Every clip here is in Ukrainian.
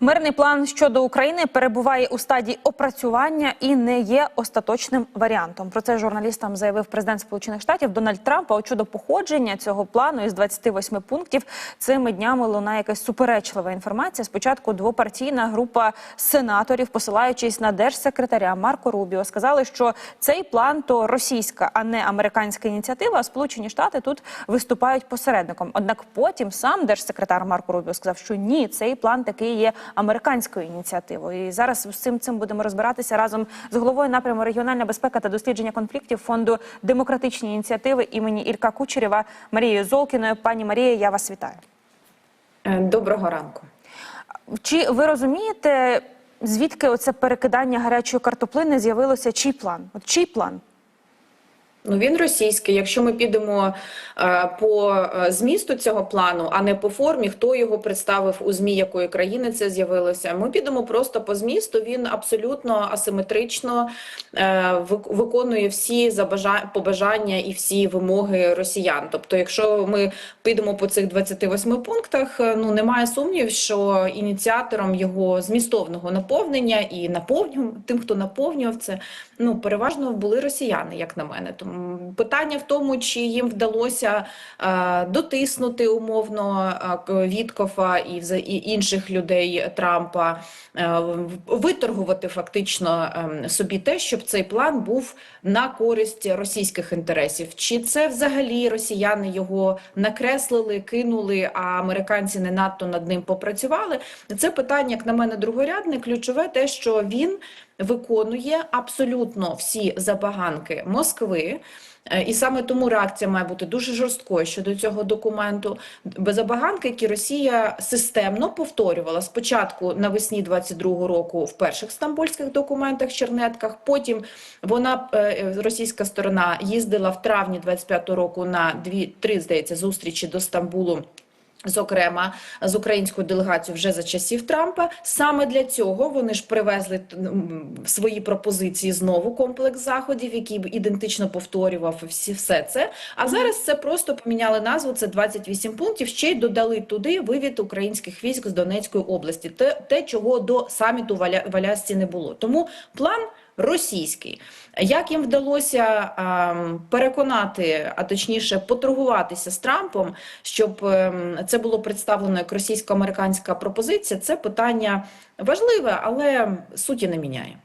Мирний план щодо України перебуває у стадії опрацювання і не є остаточним варіантом. Про це журналістам заявив президент Сполучених Штатів Дональд Трамп. А от щодо походження цього плану із 28 пунктів цими днями лунає якась суперечлива інформація. Спочатку двопартійна група сенаторів, посилаючись на держсекретаря Марко Рубіо, сказали, що цей план то російська, а не американська ініціатива. А Сполучені Штати тут виступають посередником. Однак потім сам держсекретар Марко Рубіо сказав, що ні, цей план такий є американською ініціативою. І зараз з цим цим будемо розбиратися разом з головою напряму регіональна безпека та дослідження конфліктів фонду демократичні ініціативи імені Ілька Кучерєва Марією Золкіною. Пані Марія, я вас вітаю. Е, Доброго ранку. Чи ви розумієте, звідки оце перекидання гарячої картоплини з'явилося? Чий план? От чий план? Ну він російський. Якщо ми підемо е, по е, змісту цього плану, а не по формі, хто його представив у змі якої країни це з'явилося. Ми підемо просто по змісту. Він абсолютно асиметрично е, виконує всі забажа- побажання і всі вимоги росіян. Тобто, якщо ми підемо по цих 28 пунктах, е, ну немає сумнів, що ініціатором його змістовного наповнення і наповнював тим, хто наповнював це, ну переважно були росіяни, як на мене. Тому питання в тому, чи їм вдалося е, дотиснути умовно е, Віткофа і, і інших людей Трампа, е, виторгувати фактично е, собі те, щоб цей план був на користь російських інтересів. Чи це взагалі росіяни його накреслили, кинули, а американці не надто над ним попрацювали? Це питання, як на мене, другорядне. Ключове те, що він виконує абсолютно всі забаганки Москви. Е, І саме тому реакція має бути дуже жорсткою щодо цього документу. Забаганки, які Росія системно повторювала спочатку навесні 22-го року в перших стамбульських документах, чернетках. Потім вона е, російська сторона їздила в травні 25-го року на дві-три, здається, зустрічі до Стамбулу. Зокрема, з українською делегацією вже за часів Трампа. Саме для цього вони ж привезли свої пропозиції знову комплекс заходів, який б ідентично повторював всі все це. А зараз це просто поміняли назву. Це 28 пунктів. Ще й додали туди вивід українських військ з Донецької області. Те, те чого до саміту в Аля- в Алясці не було. Тому план російський. Як їм вдалося ем, переконати, а точніше поторгуватися з Трампом, щоб ем, це було представлено як російсько-американська пропозиція, це питання важливе, але суті не міняє.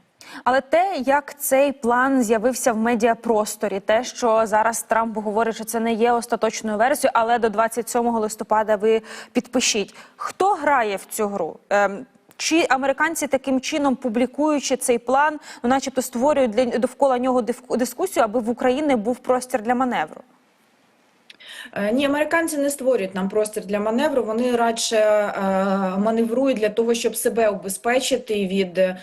Але те, як цей план з'явився в медіапросторі, те, що зараз Трамп говорить, що це не є остаточною версією, але до 27 листопада ви підпишіть. Хто грає в цю гру? Ем, чи американці таким чином, публікуючи цей план, ну, начебто створюють для довкола нього дискусію, аби в Україні був простір для маневру? Е, Ні, американці не створюють нам простір для маневру. Вони радше е, маневрують для того, щоб себе убезпечити від е,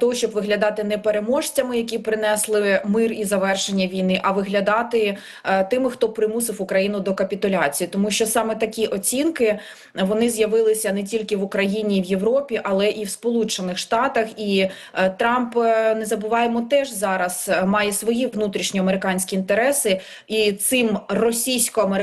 того, щоб виглядати не переможцями, які принесли мир і завершення війни, а виглядати тими, хто примусив Україну до капітуляції. Тому що саме такі оцінки вони з'явилися не тільки в Україні і в Європі, але і в Сполучених Штатах. І Трамп не забуваємо теж зараз має свої внутрішньоамериканські інтереси, і цим російсько-американським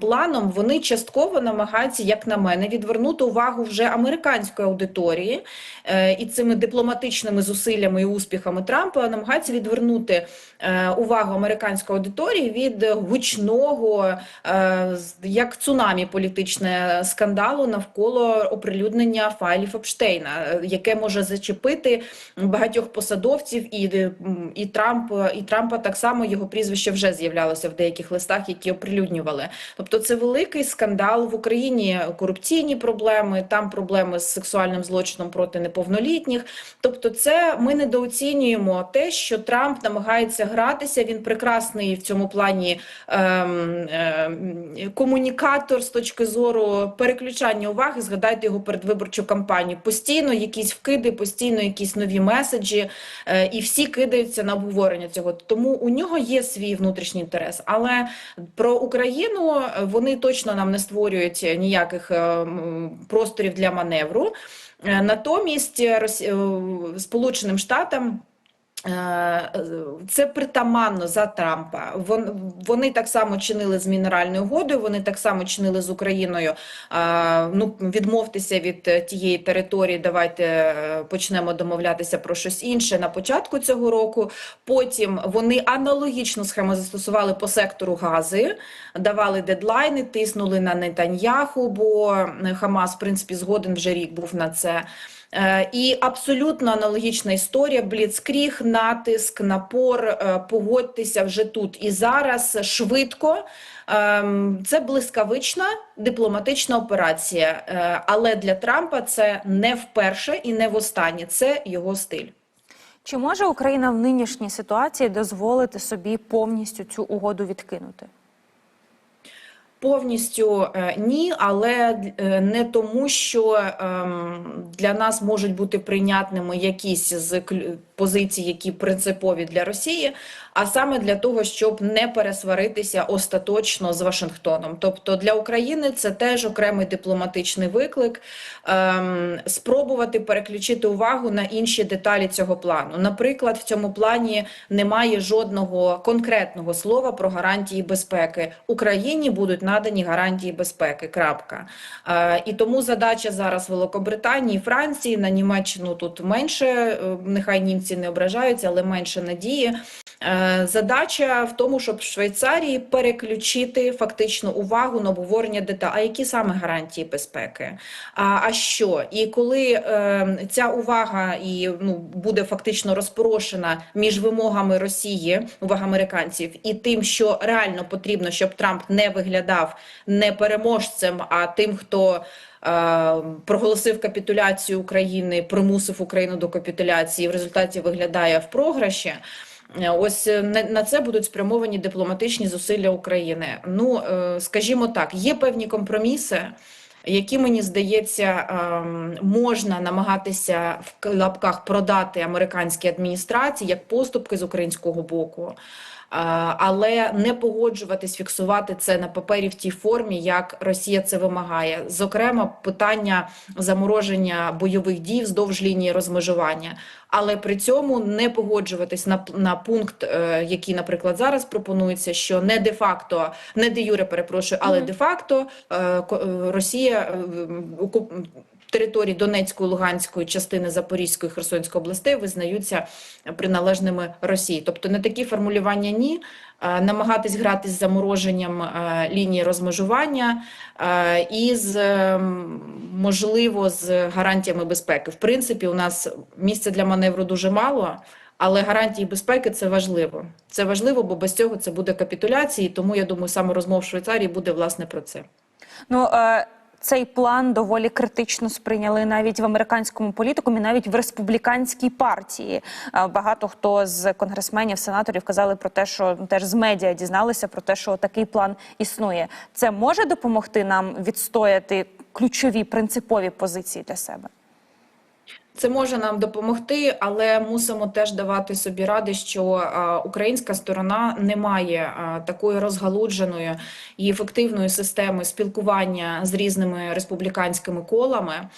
планом вони частково намагаються, як на мене, відвернути увагу вже американської аудиторії е, і цими дипломатичними зусиллями і успіхами Трампа намагаються відвернути е, увагу американської аудиторії від гучного, е, як цунамі політичне скандалу навколо оприлюднення файлів Епштейна, е, яке може зачепити багатьох посадовців, і, і Трамп, і Трампа так само його прізвище вже з'являлося в деяких листах, які оприлюднювали. Тобто, це великий скандал в Україні, корупційні проблеми, там проблеми з сексуальним злочином проти неповнолітніх. Тобто, це ми недооцінюємо те, що Трамп намагається гратися. Він прекрасний в цьому плані ем, ем, комунікатор з точки зору переключання уваги. Згадайте його передвиборчу кампанію. Постійно якісь вкиди, постійно якісь нові меседжі, е, і всі кидаються на обговорення цього. Тому у нього є свій внутрішній інтерес. Але про Україну е, вони точно нам не створюють ніяких е, просторів для маневру. Е, Натомість е, Сполученим Штатам Це притаманно за Трампа. Вони так само чинили з мінеральною угодою, вони так само чинили з Україною. Е, Ну, відмовтеся від е, тієї території, давайте е, почнемо домовлятися про щось інше на початку цього року. Потім вони аналогічну схему застосували по сектору Гази, давали дедлайни, тиснули на Нетаньяху, бо е, Хамас, в принципі, згоден вже рік був на це. Е, І абсолютно аналогічна історія: бліцкріг, натиск, напор. е, Погодьтеся вже тут і зараз швидко. Ем, Це блискавична дипломатична операція, Е, але для Трампа це не вперше і не востаннє. Це його стиль. Чи може Україна в нинішній ситуації дозволити собі повністю цю угоду відкинути? Повністю е, ні, але е, не тому, що ем, для нас можуть бути прийнятними якісь з позицій, які принципові для Росії, а саме для того, щоб не пересваритися остаточно з Вашингтоном. Тобто для України це теж окремий дипломатичний виклик ем, спробувати переключити увагу на інші деталі цього плану. Наприклад, в цьому плані немає жодного конкретного слова про гарантії безпеки. Україні будуть надані гарантії безпеки. Крапка. Е, і тому задача зараз Великобританії, Франції на Німеччину тут менше. е, Нехай німці не ображаються, але менше надії. Е, Задача в тому, щоб в Швейцарії переключити фактично увагу на обговорення деталей. А які саме гарантії безпеки? А, а що? І коли е, ця увага і ну буде фактично розпорошена між вимогами Росії, уваг американців, і тим, що реально потрібно, щоб Трамп не виглядав не переможцем, а тим, хто. Е, Проголосив капітуляцію України, примусив Україну до капітуляції, в результаті виглядає в програші. Е, Ось е, на, це будуть спрямовані дипломатичні зусилля України. Ну, скажімо так, є певні компроміси, які мені здається ем, можна намагатися в лапках продати американській адміністрації як поступки з українського боку. Е, Але не погоджуватись, фіксувати це на папері в тій формі, як Росія це вимагає. Зокрема, питання замороження бойових дій вздовж лінії розмежування, але при цьому не погоджуватись на, на пункт, е, який, наприклад, зараз пропонується, що не де-факто, не де юре, перепрошую, але Мгм. де-факто е, е, Росія е, території Донецької, Луганської частини Запорізької, Херсонської областей визнаються приналежними Росії. Тобто не такі формулювання ні. Е, Намагатись грати з замороженням е, лінії розмежування і з ем, можливо з гарантіями безпеки. В принципі, у нас місця для маневру дуже мало. Але гарантії безпеки це важливо. Це важливо, бо без цього це буде капітуляція. І тому я думаю, саме розмов в Швейцарії буде власне про це. Ну е, цей план доволі критично сприйняли навіть в американському політикумі, навіть в республіканській партії. Е, Багато хто з конгресменів, сенаторів казали про те, що ну, теж з медіа дізналися про те, що такий план існує. Це може допомогти нам відстояти ключові принципові позиції для себе. Це може нам допомогти, але мусимо теж давати собі ради, що українська сторона не має такої розгалудженої і ефективної системи спілкування з різними республіканськими колами.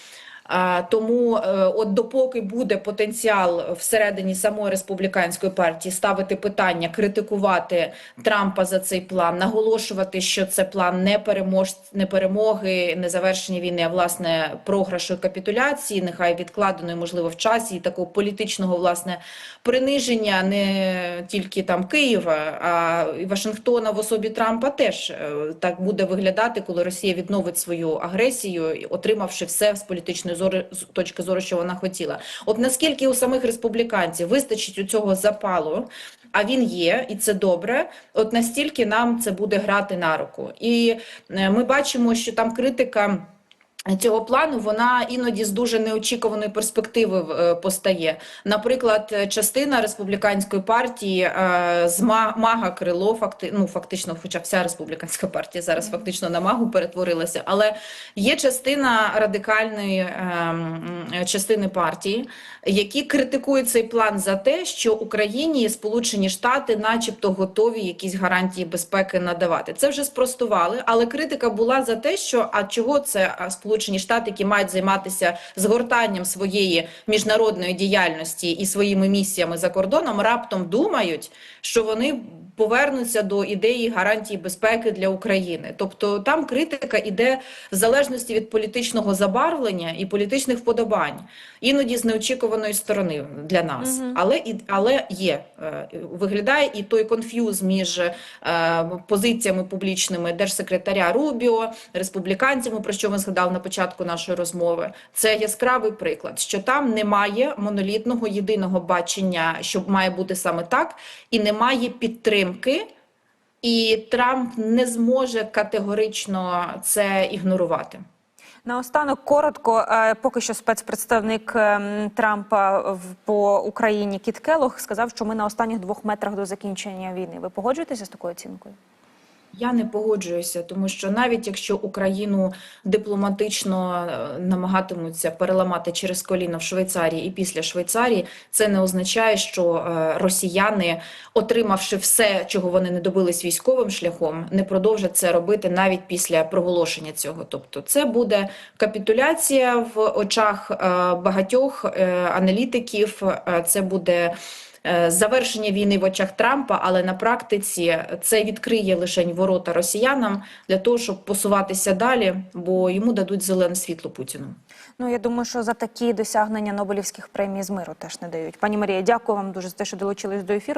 Тому, е, от допоки буде потенціал всередині самої республіканської партії ставити питання, критикувати Трампа за цей план, наголошувати, що це план не перемож, не перемоги, не завершення війни, а власне програшу капітуляції, нехай відкладеної, можливо, в часі, і такого політичного власне приниження не тільки там Києва, а і Вашингтона в особі Трампа теж е, так буде виглядати, коли Росія відновить свою агресію, отримавши все з політичної зори з точки зору, що вона хотіла. От наскільки у самих республіканців вистачить у цього запалу, а він є, і це добре. От настільки нам це буде грати на руку. І е, ми бачимо, що там критика. Цього плану вона іноді з дуже неочікуваної перспективи е, постає. Наприклад, е, частина республіканської партії е, з Ма- Мага Крило, факти, ну фактично, хоча вся республіканська партія зараз фактично на Магу перетворилася, але є частина радикальної ем, частини партії, які критикують цей план за те, що Україні і Сполучені Штати, начебто, готові якісь гарантії безпеки надавати. Це вже спростували, але критика була за те, що а чого це Сполучені Сполучені Штати, які мають займатися згортанням своєї міжнародної діяльності і своїми місіями за кордоном, раптом думають, що вони повернуться до ідеї гарантії безпеки для України. Тобто там критика іде в залежності від політичного забарвлення і політичних вподобань, іноді з неочікуваної сторони для нас. Але і але є е, виглядає і той конф'юз між е, позиціями публічними держсекретаря Рубіо, республіканцями, про що ми згадали на початку нашої розмови. Це яскравий приклад, що там немає монолітного єдиного бачення, що має бути саме так, і немає підтримки. І Трамп не зможе категорично це ігнорувати. Наостанок коротко, е, поки що спецпредставник ем, Трампа по Україні Кіт Келох сказав, що ми на останніх двох метрах до закінчення війни. Ви погоджуєтеся з такою оцінкою? Я не погоджуюся, тому що навіть якщо Україну дипломатично е, намагатимуться переламати через коліно в Швейцарії і після Швейцарії, це не означає, що е, росіяни, отримавши все, чого вони не добились військовим шляхом, не продовжать це робити навіть після проголошення цього. Тобто, це буде капітуляція в очах е, багатьох аналітиків. Це буде завершення війни в очах Трампа, але на практиці це відкриє лише ворота росіянам для того, щоб посуватися далі, бо йому дадуть зелене світло Путіну. Ну я думаю, що за такі досягнення Нобелівських премій з миру теж не дають. Пані Марія, дякую вам дуже за те, що долучились до ефіру.